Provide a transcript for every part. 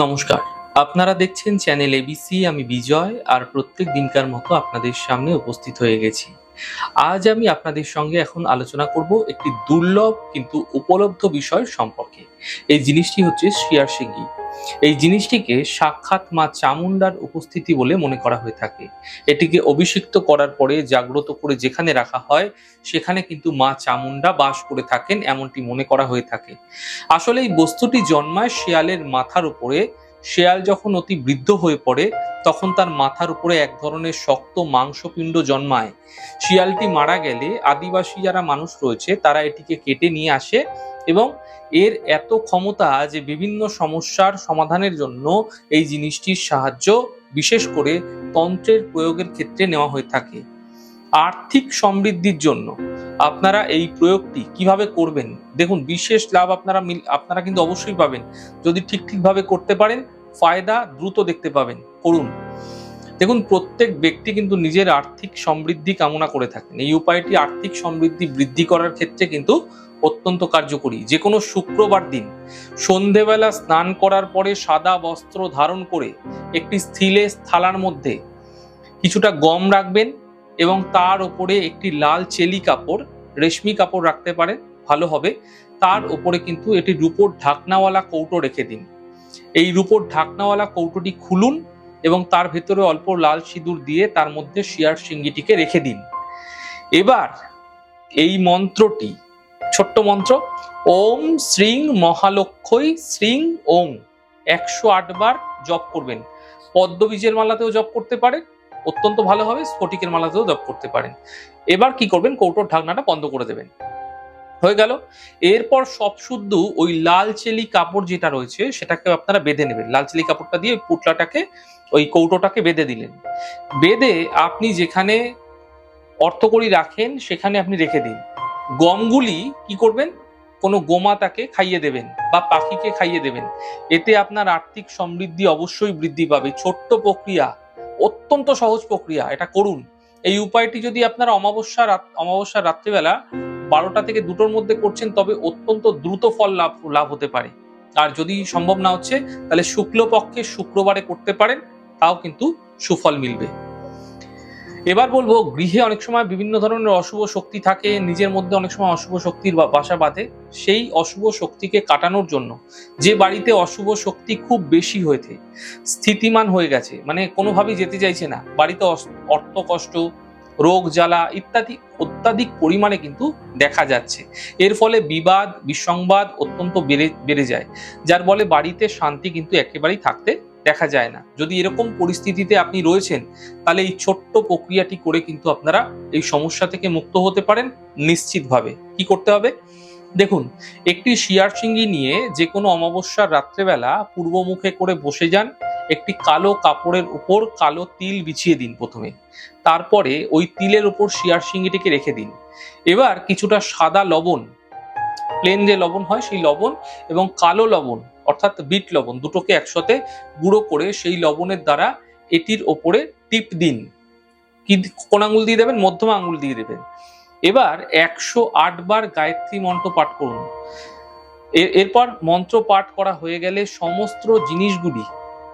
নমস্কার। আপনারা দেখছেন চ্যানেল এবিসি আমি বিজয়, আর প্রত্যেক দিনকার মতো আপনাদের সামনে উপস্থিত হয়ে গেছি। আজ আমি আপনাদের সঙ্গে এখন আলোচনা করব একটি দুর্লভ কিন্তু উপলব্ধ বিষয় সম্পর্কে। এই জিনিসটি হচ্ছে শিয়ার সিঙ্গি এই জিনিসটিকে সাক্ষাৎ মা চামুন্ডার উপস্থিতি বলে মনে করা হয়ে থাকে। এটিকে অভিষিক্ত করার পরে জাগ্রত করে যেখানে রাখা হয়, সেখানে কিন্তু মা চামুন্ডা বাস করে থাকেন, এমনটি মনে করা হয়ে থাকে। আসলে এই বস্তুটি জন্মায় শেয়ালের মাথার উপরে শেয়াল যখন অতি বৃদ্ধ হয়ে পড়ে, তখন তার মাথার উপরে এক ধরনের শক্ত মাংসপিণ্ড জন্মায়। শিয়ালটি মারা গেলে আদিবাসী যারা মানুষ রয়েছে, তারা এটিকে কেটে নিয়ে আসে এবং এর এত ক্ষমতা যে বিভিন্ন সমস্যার সমাধানের জন্য এই জিনিসটির সাহায্য বিশেষ করে তন্ত্রের প্রয়োগের ক্ষেত্রে নেওয়া হয়ে থাকে। আর্থিক সমৃদ্ধির জন্য আপনারা এই প্রয়োগটি কীভাবে করবেন? দেখুন, বিশেষ লাভ আপনারা আপনারা কিন্তু অবশ্যই পাবেন। যদি ঠিক ঠিকভাবে করতে পারেন, ফায়দা দ্রুত দেখতে পাবেন। করুন। দেখুন, প্রত্যেক ব্যক্তি কিন্তু নিজের আর্থিক সমৃদ্ধি কামনা করে থাকেন। এই উপায়টি আর্থিক সমৃদ্ধি বৃদ্ধি করার ক্ষেত্রে কিন্তু অত্যন্ত কার্যকরী। যে কোনো শুক্রবার দিন সন্ধেবেলা স্নান করার পরে সাদা বস্ত্র ধারণ করে একটি স্থিলে থালার মধ্যে কিছুটা গম রাখবেন এবং তার উপরে একটি লাল চেলি কাপড় রেশমি কাপড় রাখতে পারেন ভালো হবে। তার উপরে কিন্তু এটি রূপোর ঢাকনাওয়ালা কৌটো রেখে দিন। এই রূপোর ঢাকনাওয়ালা কৌটোটি খুলুন এবং তার ভেতরে অল্প লাল সিঁদুর দিয়ে তার মধ্যে শিয়ার সিঙ্গিটিকে রেখে দিন। এবার এই মন্ত্রটি ছোট্ট মন্ত্র ওম শ্রীং মহালক্ষই শ্রীং ওম একশো আটবার জপ করবেন। পদ্মবীজের মালাতেও জপ করতে পারেন অত্যন্ত ভালো হবে, স্ফটিকের মালাতেও জপ করতে পারেন। এবার কি করবেন? কৌটোর ঢাকনাটা বন্ধ করে দেবেন। হয়ে গেল। এরপর সব শুদ্ধ ওই লাল চেলি কাপড় যেটা রয়েছে, সেটাকে আপনারা বেঁধে নেবেন। লাল চেলি কাপড়টা দিয়ে পুটলাটাকে ওই কৌটোটাকে বেঁধে দিলেন। বেঁধে আপনি যেখানে অর্থকড়ি রাখেন, সেখানে আপনি রেখে দিন। গমগুলি কি করবেন? কোনো গোমাতাকে খাইয়ে দেবেন বা পাখিকে খাইয়ে দেবেন। এতে আপনার আর্থিক সমৃদ্ধি অবশ্যই বৃদ্ধি পাবে। ছোট্ট প্রক্রিয়া অত্যন্ত সহজ প্রক্রিয়া, এটা করুন। এই উপায়টি যদি আপনারা অমাবস্যা রাত, অমাবস্যার রাত্রিবেলা বারোটা থেকে দুটোর মধ্যে করছেন, তবে অত্যন্ত দ্রুত ফল লাভ লাভ হতে পারে। আর যদি সম্ভব না হচ্ছে, তাহলে শুক্লপক্ষে শুক্রবারে করতে পারেন, তাও কিন্তু সুফল মিলবে। এবার বলব, গৃহে অনেক সময় বিভিন্ন ধরনের অশুভ শক্তি থাকে, নিজের মধ্যে অনেক সময় অশুভ শক্তির বাসা বাঁধে। সেই অশুভ শক্তিকে কাটানোর জন্য যে বাড়িতে অশুভ শক্তি খুব বেশি হয়েছে, স্থিতিমান হয়ে গেছে মানে কোনোভাবেই যেতে চাইছে না। বাড়িতে অর্থ কষ্ট, রোগ জ্বালা ইত্যাদি অত্যাধিক পরিমাণে কিন্তু দেখা যাচ্ছে। এর ফলে বিবাদ, বিসংবাদ অত্যন্ত বেড়ে বেড়ে যায়, যার ফলে বাড়িতে শান্তি কিন্তু একেবারেই থাকতে দেখা যায় না। যদি এরকম পরিস্থিতিতে আপনি রয়েছেন, তাহলে এই ছোট্ট প্রক্রিয়াটি করে কিন্তু আপনারা এই সমস্যা থেকে মুক্ত হতে পারেন নিশ্চিতভাবে। কি করতে হবে? দেখুন, একটি শিয়ার সিঙ্গি নিয়ে যে কোনো অমাবস্যার রাত্রেবেলা পূর্বমুখে করে বসে যান, একটি কালো কাপড়ের উপর কালো তিল বিছিয়ে দিন প্রথমে। তারপরে ওই তিলের উপর শিয়ার সিঙ্গিটিকে রেখে দিন। এবার কিছুটা সাদা লবণ প্লেন যে লবণ হয় সেই লবণ এবং কালো লবণ অর্থাৎ বিট লবণ দুটোকে একসাথে গুঁড়ো করে সেই লবণের দ্বারা এটির ওপরে টিপ দিন। কি কোন আঙুল দিয়ে দেবেন? মধ্যম আঙুল দিয়ে দেবেন। এবার একশো আট বার গায়ত্রী মন্ত্র পাঠ করুন। এরপর মন্ত্র পাঠ করা হয়ে গেলে সমস্ত জিনিসগুলি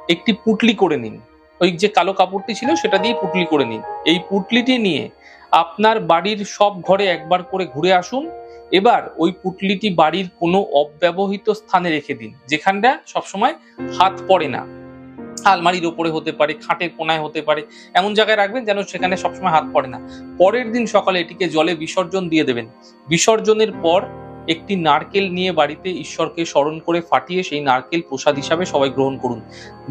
একটি পুটলি করে নিন। ওই যে কালো কাপড়টি ছিল সেটা দিয়ে পুটলি করে নিন। এই পুটলিটি নিয়ে আপনার বাড়ির সব ঘরে একবার করে ঘুরে আসুন। এবার ওই পুটলিটি বাড়ির কোনো অব্যবহৃত স্থানে রেখে দিন, যেখানটা সবসময় হাত পড়ে না। আলমারির ওপরে হতে পারে, খাটের কোনায় হতে পারে, এমন জায়গায় রাখবেন যেন সেখানে সবসময় হাত পড়ে না। পরের দিন সকালে এটিকে জলে বিসর্জন দিয়ে দেবেন। বিসর্জনের পর একটি নারকেল নিয়ে বাড়িতে ঈশ্বরকে স্মরণ করে ফাটিয়ে সেই নারকেল প্রসাদ হিসাবে সবাই গ্রহণ করুন।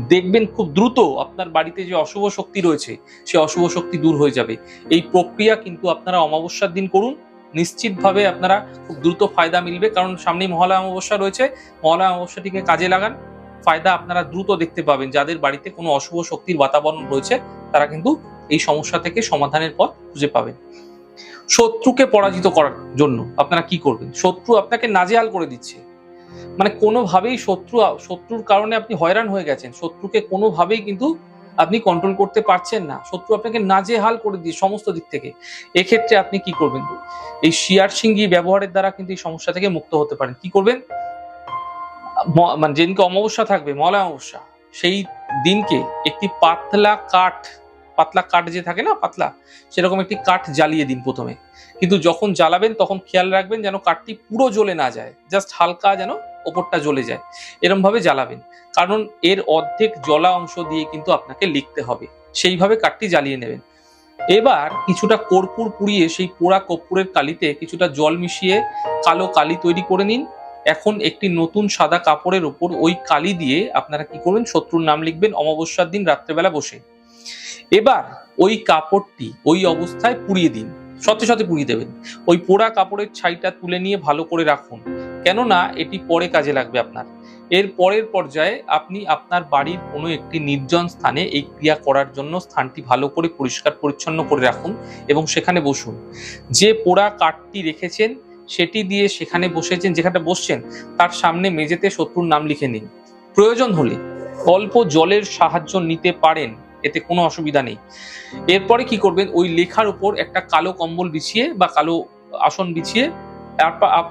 দেখবেন খুব দ্রুত আপনার বাড়িতে যে অশুভ শক্তি রয়েছে, সে অশুভ শক্তি দূর হয়ে যাবে। এই প্রক্রিয়া কিন্তু আপনারা অমাবস্যার দিন করুন নিশ্চিতভাবে আপনারা খুব দ্রুত ফায়দা মিলবে। কারণ সামনেই মহালয়া অমাবস্যা রয়েছে। মহালয়া অমাবস্যাটিকে কাজে লাগান। ফায়দা আপনারা দ্রুত দেখতে পাবেন। যাদের বাড়িতে কোনো অশুভ শক্তির বাতাবরণ রয়েছে, তারা কিন্তু এই সমস্যা থেকে সমাধানের পথ খুঁজে পাবেন। শত্রুকে পরাজিত করার জন্য আপনারা কি করবেন? শত্রু আপনাকে নাজেহাল করে দিচ্ছে। মানে কোনোভাবেই শত্রু, শত্রুর কারণে আপনি হয়রান হয়ে গেছেন। শত্রুকে কোনোভাবেই কিন্তু আপনি কন্ট্রোল করতে পারছেন না, শত্রু আপনাকে নাজেহাল করে দিয়ে সমস্ত দিক থেকে। এক্ষেত্রে আপনি কি করবেন? এই শিয়ার সিঙ্গি ব্যবহারের দ্বারা কিন্তু এই সমস্যা থেকে মুক্ত হতে পারেন। কি করবেন? মানে যেদিনকে অমাবস্যা থাকবে মলা অমাবস্যা, সেই দিনকে একটি পাতলা কাঠ পাতলা কাঠ যে থাকে না, পাতলা, সেরকম একটি কাঠ জ্বালিয়ে দিন প্রথমে। কিন্তু যখন জ্বালাবেন, তখন খেয়াল রাখবেন যেন কাঠটি পুরো জ্বলে না যায়। জাস্ট হালকা যেন ওপরটা জ্বলে যায়। এরম ভাবে জ্বালাবেন। কারণ এর অর্ধেক জলা অংশ দিয়ে কিন্তু আপনাকে লিখতে হবে। সেইভাবে কাঠটি জ্বালিয়ে নেবেন। এবার কিছুটা কর্পূর পুড়িয়ে সেই পোড়া কর্পূরের কালিতে কিছুটা জল মিশিয়ে কালো কালি তৈরি করে নিন। এখন একটি নতুন সাদা কাপড়ের উপর ওই কালি দিয়ে আপনারা কি করবেন? শত্রুর নাম লিখবেন, অমাবস্যার দিন রাত্রেবেলা বসে। এবার ওই কাপড়টি ওই অবস্থায় পুড়িয়ে দিন। সত্যি সত্যি পুড়িয়ে দেবেন। ওই পোড়া কাপড়ের ছাইটা তুলে নিয়ে ভালো করে রাখুন। কেননা এটি পরে কাজে লাগবে আপনার। এর পরের পর্যায়ে আপনি আপনার বাড়ির কোনো একটি নির্জন স্থানে এই ক্রিয়া করার জন্য স্থানটি ভালো করে পরিষ্কার পরিচ্ছন্ন করে রাখুন এবং সেখানে বসুন। যে পোড়া কাঠটি রেখেছেন, সেটি দিয়ে সেখানে বসেছেন যেখানে বসছেন, তার সামনে মেঝেতে শত্রুর নাম লিখে নিন। প্রয়োজন হলে অল্প জলের সাহায্য নিতে পারেন, এতে কোনো অসুবিধা নেই। এরপরে কি করবেন? ওই লেখার উপর একটা কালো কম্বল বিছিয়ে বা কালো আসন বিছিয়ে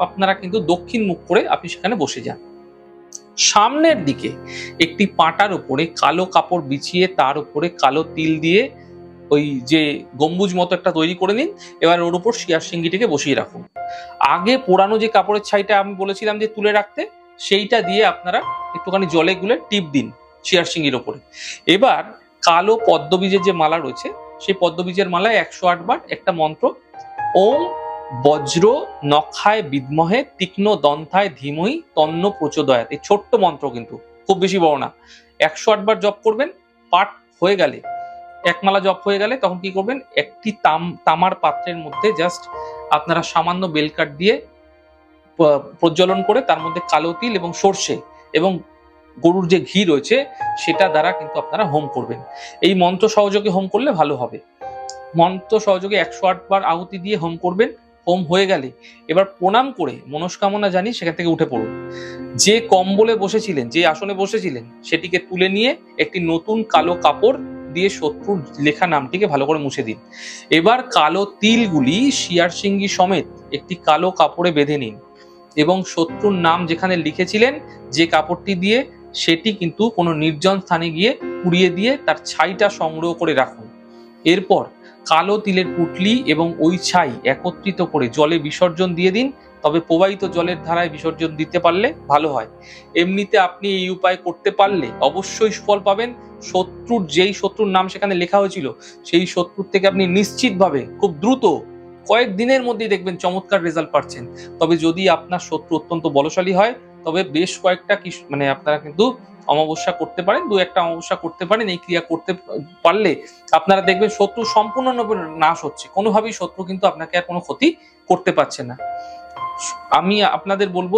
আপনারা কিন্তু দক্ষিণ মুখ করে আপনি সেখানে বসে যান। সামনের দিকে একটি পাটার উপরে কালো কাপড় বিছিয়ে তার উপরে কালো তিল দিয়ে ওই যে গম্বুজ মতো একটা তৈরি করে নিন, এবার ওর উপর শিয়ার সিঙ্গিটিকে বসিয়ে রাখুন। আগে পোড়ানো যে কাপড়ের ছাইটা আমি বলেছিলাম যে তুলে রাখতে, সেইটা দিয়ে আপনারা একটুখানি জলে গুলে টিপ দিন শিয়ার সিঙ্গির ওপরে। এবার কালো পদ্মবীজের যে মালা রয়েছে, সেই পদ্মবীজের মালায় একশো আট বার একটা মন্ত্র, ওম বজ্র, নখায়, বিদ্মহে, তীক্ষ্ণ, দন্থায়, ধীমহি, তন্ন, প্রচোদয়াত। এই ছোট্ট মন্ত্র কিন্তু, খুব বেশি বড় না। একশো আটবার জপ করবেন, পাঠ হয়ে গেলে একমালা জপ হয়ে গেলে, তখন কি করবেন, একটি তাম, তামার পাত্রের মধ্যে জাস্ট আপনারা সামান্য বেলকাট দিয়ে প্রজ্বলন করে, তার মধ্যে কালো তিল এবং সর্ষে এবং গরুর যে ঘি রয়েছে, সেটা দ্বারা কিন্তু আপনারা হোম করবেন। এই মন্ত্র সহযোগে হোম করলে ভালো হবে। মন্ত্র সহযোগে একশো আটবার আহুতি দিয়ে হোম করবেন। হোম হয়ে গেলে এবার প্রণাম করে মনস্কামনা জানি সেখান থেকে উঠে পড়ুন। যে কম্বলে বসেছিলেন, যে আসনে বসেছিলেন, সেটিকে তুলে নিয়ে একটি নতুন কালো কাপড় দিয়ে শত্রুর লেখা নামটিকে ভালো করে মুছে দিন। এবার কালো তিলগুলি শিয়ার সিঙ্গি সমেত একটি কালো কাপড়ে বেঁধে নিন এবং শত্রুর নাম যেখানে লিখেছিলেন, যে কাপড়টি দিয়ে সেটি কিন্তু কোনো নির্জন স্থানে গিয়ে পুড়িয়ে দিয়ে তার ছাইটা সংগ্রহ করে রাখুন। এরপর কালো তিলের পুটলি এবং ওই ছাই একত্রিত করে জলে বিসর্জন দিয়ে দিন, তবে প্রবাহিত জলের ধারায় বিসর্জন দিতে পারলে ভালো হয়। এমনিতে আপনি এই উপায় করতে পারলে অবশ্যই সুফল পাবেন। শত্রুর যেই শত্রুর নাম সেখানে লেখা হয়েছিল, সেই শত্রুর থেকে আপনি নিশ্চিতভাবে খুব দ্রুত কয়েক দিনের মধ্যেই দেখবেন চমৎকার রেজাল্ট পাচ্ছেন। তবে যদি আপনার শত্রু অত্যন্ত বলশালী হয়, তবে বেশ কয়েকটা কিস- মানে আপনারা কিন্তু অমাবস্যা করতে পারেন, দু একটা অমাবস্যা করতে পারেন, এই ক্রিয়া করতে পারলে আপনারা দেখবেন শত্রু সম্পূর্ণরূপে নাশ হচ্ছে। কোনোভাবেই শত্রু কিন্তু আপনাকে আর কোনো ক্ষতি করতে পারছে না। আমি আপনাদের বলব,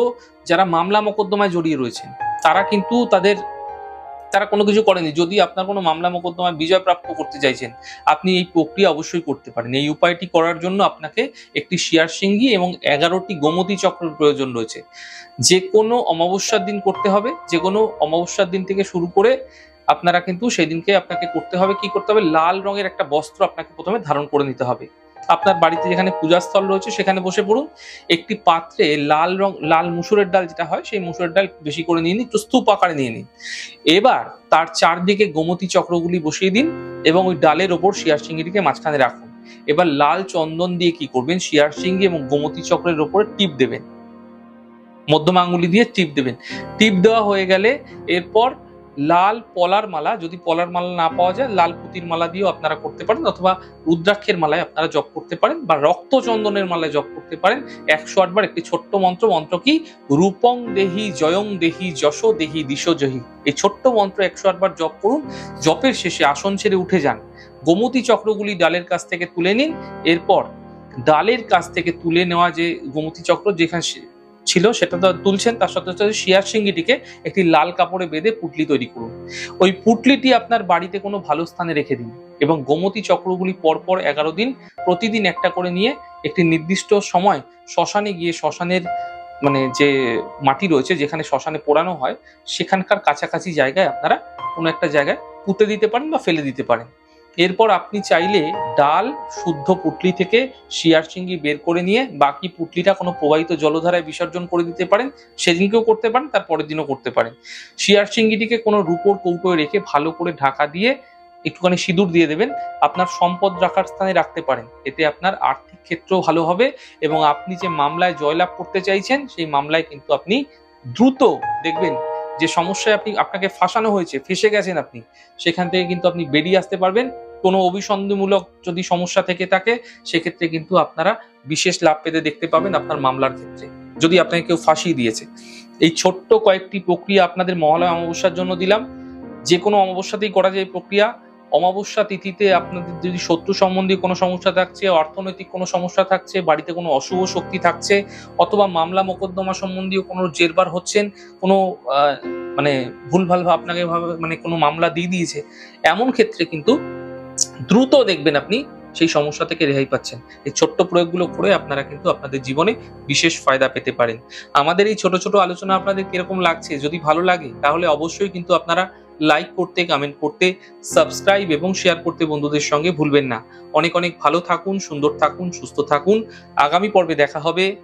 যারা মামলা মোকদ্দমায় জড়িয়ে রয়েছেন, তারা কিন্তু তাদের তারা কোনো কিছু করেনি। যদি আপনার কোনো মামলা মোকদ্দমায় বিজয় প্রাপ্ত করতে চাইছেন, আপনি এই প্রক্রিয়া অবশ্যই করতে পারেন। এই উপায়টি করার জন্য আপনাকে একটি শিয়ার সিঙ্গি এবং এগারোটি গোমতী চক্রের প্রয়োজন রয়েছে। যে কোনো অমাবস্যার দিন করতে হবে। যে কোনো অমাবস্যার দিন থেকে শুরু করে আপনারা কিন্তু সেই দিনকে আপনাকে করতে হবে। কি করতে হবে? লাল রঙের একটা বস্ত্র আপনাকে প্রথমে ধারণ করে নিতে হবে। আপনার বাড়িতে যেখানে পূজাস্থল রয়েছে, সেখানে বসে পড়ুন। একটি পাত্রে লাল রং, লাল মুসুরের ডাল যেটা হয়, সেই মুসুরের ডাল বেশি করে নিয়ে নিন, একটু স্তূপ আকারে নিয়ে নিন। এবার তার চারদিকে গোমতী চক্রগুলি বসিয়ে দিন এবং ওই ডালের ওপর শিয়ার সিঙ্গিটিকে মাঝখানে রাখুন। এবার লাল চন্দন দিয়ে কি করবেন? শিয়ার সিঙ্গি এবং গোমতী চক্রের ওপরে টিপ দেবেন। মধ্যম আঙ্গুলি দিয়ে টিপ দেবেন। টিপ দেওয়া হয়ে গেলে এরপর লাল পলার মালা, যদি পলার মালা না পাওয়া যায়, লাল পুতির মালা দিয়েও আপনারা করতে পারেন অথবা রুদ্রাক্ষের মালায় আপনারা জপ করতে পারেন বা রক্ত চন্দনের মালায় জপ করতে পারেন। একশো আটবার একটি ছোট্ট মন্ত্র মন্ত্র কি? রূপং দেহি, জয়ং দেহি, যশ দেহি, দিশ জহি। এই ছোট্ট মন্ত্র একশো আটবার জপ করুন, জপের শেষে আসন ছেড়ে উঠে যান। গোমতী চক্রগুলি ডালের কাছ থেকে তুলে নিন, এরপর ডালের কাছ থেকে তুলে নেওয়া যে গোমতী চক্র, যেখানে ছিল, সেটা তুলছেন, তার সাথে সাথে শিয়ার সিঙ্গিটিকে একটি লাল কাপড়ে বেঁধে পুটলি তৈরি করুন। ওই পুটলিটি আপনার বাড়িতে কোনো ভালো স্থানে রেখে দিন এবং গোমতী চক্রগুলি পরপর এগারো দিন প্রতিদিন একটা করে নিয়ে একটি নির্দিষ্ট সময় শ্মশানে গিয়ে শ্মশানের মানে যে মাটি রয়েছে, যেখানে শ্মশানে পোড়ানো হয়, সেখানকার কাছাকাছি জায়গায় আপনারা কোনো একটা জায়গায় পুঁতে দিতে পারেন বা ফেলে দিতে পারেন। এরপর আপনি চাইলে ডাল, শুদ্ধ পুটলি থেকে শিয়ার চিংড়ি বের করে নিয়ে বাকি পুটলিটা কোনো প্রবাহিত জলধারায় বিসর্জন করে দিতে পারেন, সেদিনকেও করতে পারেন, তার পরের দিনও করতে পারেন। শিয়ার চিংড়িটিকে কোনো রূপোর কৌটোয় রেখে ভালো করে ঢাকা দিয়ে একটুখানি সিঁদুর দিয়ে দেবেন, আপনার সম্পদ রাখার স্থানে রাখতে পারেন। এতে আপনার আর্থিক ক্ষেত্রেও ভালো হবে এবং আপনি যে মামলায় জয়লাভ করতে চাইছেন, সেই মামলায় কিন্তু আপনি দ্রুত দেখবেন যে সমস্যায় আপনি, আপনাকে ফাঁসানো হয়েছে, ফেসে গেছেন আপনি, সেখান থেকে কিন্তু আপনি বেরিয়ে আসতে পারবেন। কোনো অভিসন্ধিমূলক যদি সমস্যা থেকে থাকে, সেক্ষেত্রে কিন্তু আপনারা বিশেষ লাভ পেতে দেখতে পাবেন আপনার মামলার ক্ষেত্রে। যদি আপনাকে কেউ ফাঁসিয়ে দিয়েছে। এই ছোট্ট কয়েকটি প্রক্রিয়া আপনাদের মহালয় অমাবস্যার জন্য দিলাম। যে কোনো অমাবস্যাতেই করা যায় প্রক্রিয়া। অমাবস্যা তিথিতে আপনাদের যদি শত্রু সম্বন্ধী কোনো সমস্যা থাকছে, অর্থনৈতিক কোনো সমস্যা থাকছে, বাড়িতে কোনো অশুভ শক্তি থাকছে, অথবা মামলা মোকদ্দমা সম্বন্ধীয় কোনো জেরবার হচ্ছেন, কোনো মানে ভুলভাল ভাবে আপনাকে মানে কোনো মামলা দিয়ে দিয়েছে, এমন ক্ষেত্রে কিন্তু দ্রুত দেখবেন আপনি সেই সমস্যা থেকে রেহাই পাচ্ছেন। এই ছোট্ট প্রয়োগগুলো করে আপনারা কিন্তু আপনাদের জীবনে বিশেষ ফায়দা পেতে পারেন। আমাদের এই ছোট ছোট আলোচনা আপনাদের কীরকম লাগছে? যদি ভালো লাগে, তাহলে অবশ্যই কিন্তু আপনারা লাইক করতে কমেন্ট করতে সাবস্ক্রাইব এবং শেয়ার করতে বন্ধুদের সঙ্গে ভুলবেন না। অনেক অনেক ভালো থাকুন, সুন্দর থাকুন, সুস্থ থাকুন। আগামী পর্বে দেখা হবে।